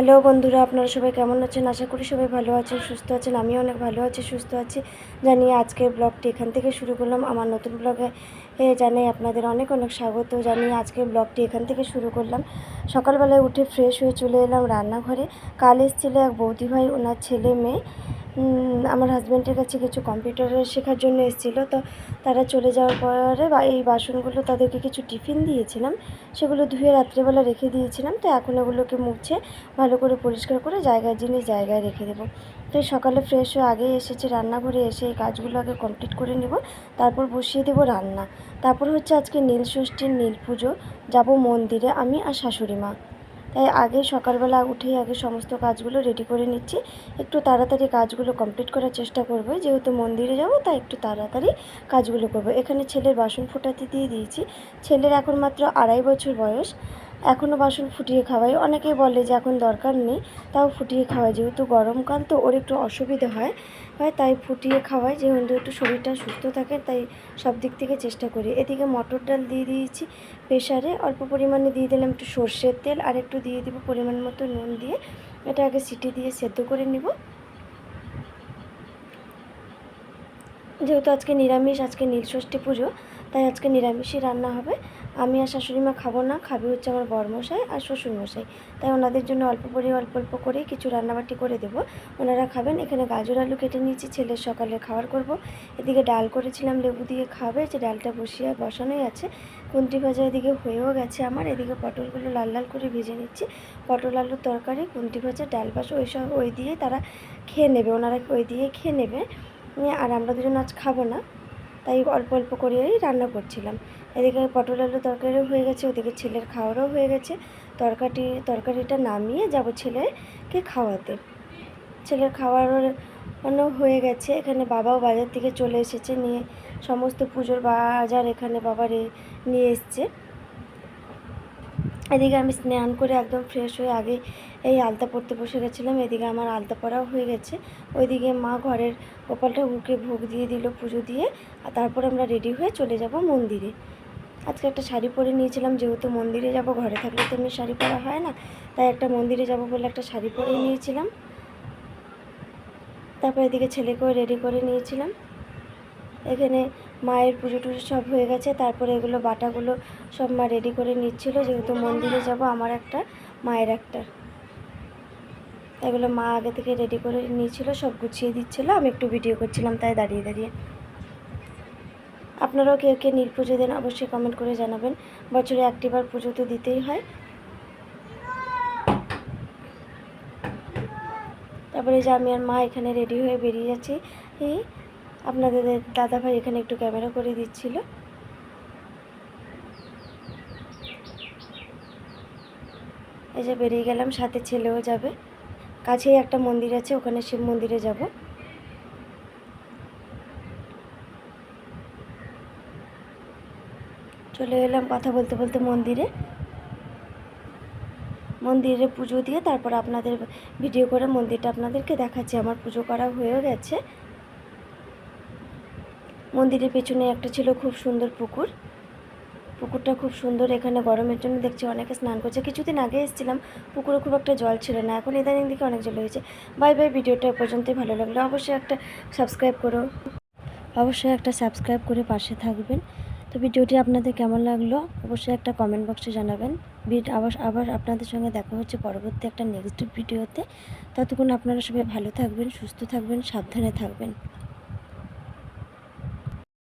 Hello বন্ধুরা, আপনারা সবাই কেমন আছেন? আশা করি সবাই ভালো আছেন, সুস্থ আছেন। আমিও অনেক ভালো আছি, সুস্থ আছি। জানিয়ে আজকের ব্লগটি এখান থেকে শুরু করলাম। আমার নতুন ব্লগে, এ, জানাই আপনাদের অনেক অনেক স্বাগত। জানিয়ে আজকের ব্লগটি এখান থেকে শুরু করলাম। সকালবেলায় উঠে ফ্রেশ হয়ে চলে এলাম রান্নাঘরে। কাল এসেছিল এক বৌদিভাই, ওনার ছেলে মেয়ে। আমার হাজব্যান্ডের কাছে কিছু কম্পিউটার শেখার জন্য এসেছিল। তো তারা চলে যাওয়ার পরে বা এই বাসনগুলো তাদেরকে কিছু টিফিন দিয়েছিলাম, সেগুলো ধুয়ে রাত্রেবেলা রেখে দিয়েছিলাম। তো এখন ওগুলোকে মুছে ভালো করে পরিষ্কার করে জায়গায় জিনিস জায়গায় রেখে দেবো। তো সকালে ফ্রেশ হয়ে আগে এসেছি রান্নাঘরে এসে এই কাজগুলো আগে কমপ্লিট করে নেব, তারপর বসিয়ে দেবো রান্না। তারপর হচ্ছে আজকে নীল ষষ্ঠীর নীল পুজো, যাব মন্দিরে আমি আর শাশুড়ি মা। তাই আগে সকালবেলা উঠেই আগে সমস্ত কাজগুলো রেডি করে নিচ্ছি। একটু তাড়াতাড়ি কাজগুলো কমপ্লিট করার চেষ্টা করব। যেহেতু মন্দিরে যাব, তাই একটু তাড়াতাড়ি কাজগুলো করব। এখানে ছেলের বাসন ফোটাতে দিয়ে দিয়েছি। ছেলের এখন মাত্র আড়াই বছর বয়স। এখনও বাসন ফুটিয়ে খাওয়াই। অনেকেই বলে যে এখন দরকার নেই, তাও ফুটিয়ে খাওয়াই। যেহেতু গরমকাল তো ওর একটু অসুবিধে হয়। হয় তাই ফুটিয়ে খাওয়াই, যেহেতু একটু শরীরটা সুস্থ থাকে, তাই সব দিক থেকে চেষ্টা করি। এদিকে মটর ডাল দিয়ে দিয়েছি প্রেশারে অল্প পরিমাণে দিয়ে দিলাম একটু সর্ষের তেল, আর একটু দিয়ে দিব পরিমাণ মতো নুন দিয়ে। এটা আগে সিটি দিয়ে সেদ্ধ করে নিব। যেহেতু আজকে নিরামিষ, আজকে নীলষষ্ঠী পুজো, তাই আজকে নিরামিষই রান্না হবে। আমি আর শাশুড়ি মা খাব না, খাবে হচ্ছে আমার বরমশাই আর শ্বশুরমশাই। তাই ওনাদের জন্য অল্প পরি, অল্প অল্প করে কিছু রান্নাবাটি করে দেবো। ওনারা খাবেন, এখানে গাজর আলু কেটে নিয়েছি, ছেলের সকালে খাবার করব। এদিকে ডাল করেছিলাম, লেবু দিয়ে খাবে, যে ডালটা বসিয়ে বসানোই আছে। কুন্তি ভাজা এদিকে হয়েও গেছে আমার, এদিকে পটলগুলো লাল লাল করে ভেজে নিচ্ছি। পটল আলুর তরকারি কুন্তি ভাজা, ডাল বাস, ওই সব, ওই দিয়ে তারা খেয়ে নেবে, ওনারা ওই দিয়ে খেয়ে নেবে। আর আমরা দুজন আজ খাব না, তাই অল্প অল্প করেই রান্না করছিলাম। এদিকে পটল আলু তরকারিও হয়ে গেছে, ওদিকে ছেলের খাওয়ারও হয়ে গেছে। তরকারি তরকারিটা নামিয়ে যাব ছেলেকে খাওয়াতে। ছেলের খাওয়ার হয়ে গেছে, এখানে বাবাও বাজার থেকে চলে এসেছে, নিয়ে সমস্ত পুজোর বাজার এখানে বাবারে নিয়ে এসছে। এদিকে আমি স্নান করে একদম ফ্রেশ হয়ে আগে এই আলতা পড়তে বসে গেছিলাম, এদিকে আমার আলতা পরাও হয়ে গেছে। ওইদিকে মা ঘরের কপালটা উকে ভোগ দিয়ে দিল, পুজো দিয়ে, আর তারপর আমরা রেডি হয়ে চলে যাব মন্দিরে। আজকে একটা শাড়ি পরে নিয়েছিলাম, যেহেতু মন্দিরে যাব, ঘরে থাকলে তো এমনি শাড়ি পরা হয় না, তাই একটা মন্দিরে যাব বলে একটা শাড়ি পরে নিয়েছিলাম। তারপর এদিকে ছেলেকেও রেডি করে নিয়েছিলাম। এখানে মায়ের পুজো টুজো সব হয়ে গেছে, তারপরে এগুলো বাটাগুলো সব মা রেডি করে নিচ্ছিল, যেহেতু মন্দিরে যাব, আমার একটা, মায়ের একটা। এগুলো মা আগে থেকে রেডি করে নিয়েছিল, সব গুছিয়ে দিচ্ছিল, আমি একটু ভিডিও করছিলাম, তাই দাঁড়িয়ে দাঁড়িয়ে। আপনারাও কেউ কে নীল পুজো দেন অবশ্যই কমেন্ট করে জানাবেন। বছরে একটিবার পুজো তো দিতেই হয়। তারপরে যে আমি আর মা এখানে রেডি হয়ে বেরিয়ে যাচ্ছি। আপনাদের দাদা ভাই এখানে একটু ক্যামেরা করে দিচ্ছিল। এই যে বেরিয়ে গেলাম, সাথে ছেলেও যাবে। কাছেই একটা মন্দির আছে, ওখানে শিব মন্দিরে যাব। চলে এলাম কথা বলতে বলতে মন্দিরে। মন্দিরে পুজো দিয়ে তারপর আপনাদের ভিডিও করে মন্দিরটা আপনাদেরকে দেখাচ্ছি। আমার পুজো করা হয়েও গেছে। মন্দিরের পেছনে একটা ছিল খুব সুন্দর পুকুর। পুকুরটা খুব সুন্দর, এখানে গরমের জন্য দেখছি অনেকে স্নান করছে। কিছুদিন আগে এসেছিলাম, পুকুরে খুব একটা জল ছিল না। এখন ইদানিং দিকে অনেক জল হয়েছে। বাই বাই, ভিডিওটা পর্যন্তই ভালো লাগল। অবশ্যই একটা সাবস্ক্রাইব করো। অবশ্যই একটা সাবস্ক্রাইব করে পাশে থাকবেন। তো ভিডিওটি আপনাদের কেমন লাগল? অবশ্যই একটা কমেন্ট বক্সে জানাবেন। আবার আবার আপনাদের সঙ্গে দেখা হচ্ছে পরবর্তী একটা নেক্সট ভিডিওতে। ততক্ষণ আপনারা সবাই ভালো থাকবেন, সুস্থ থাকবেন, সাবধানে থাকবেন।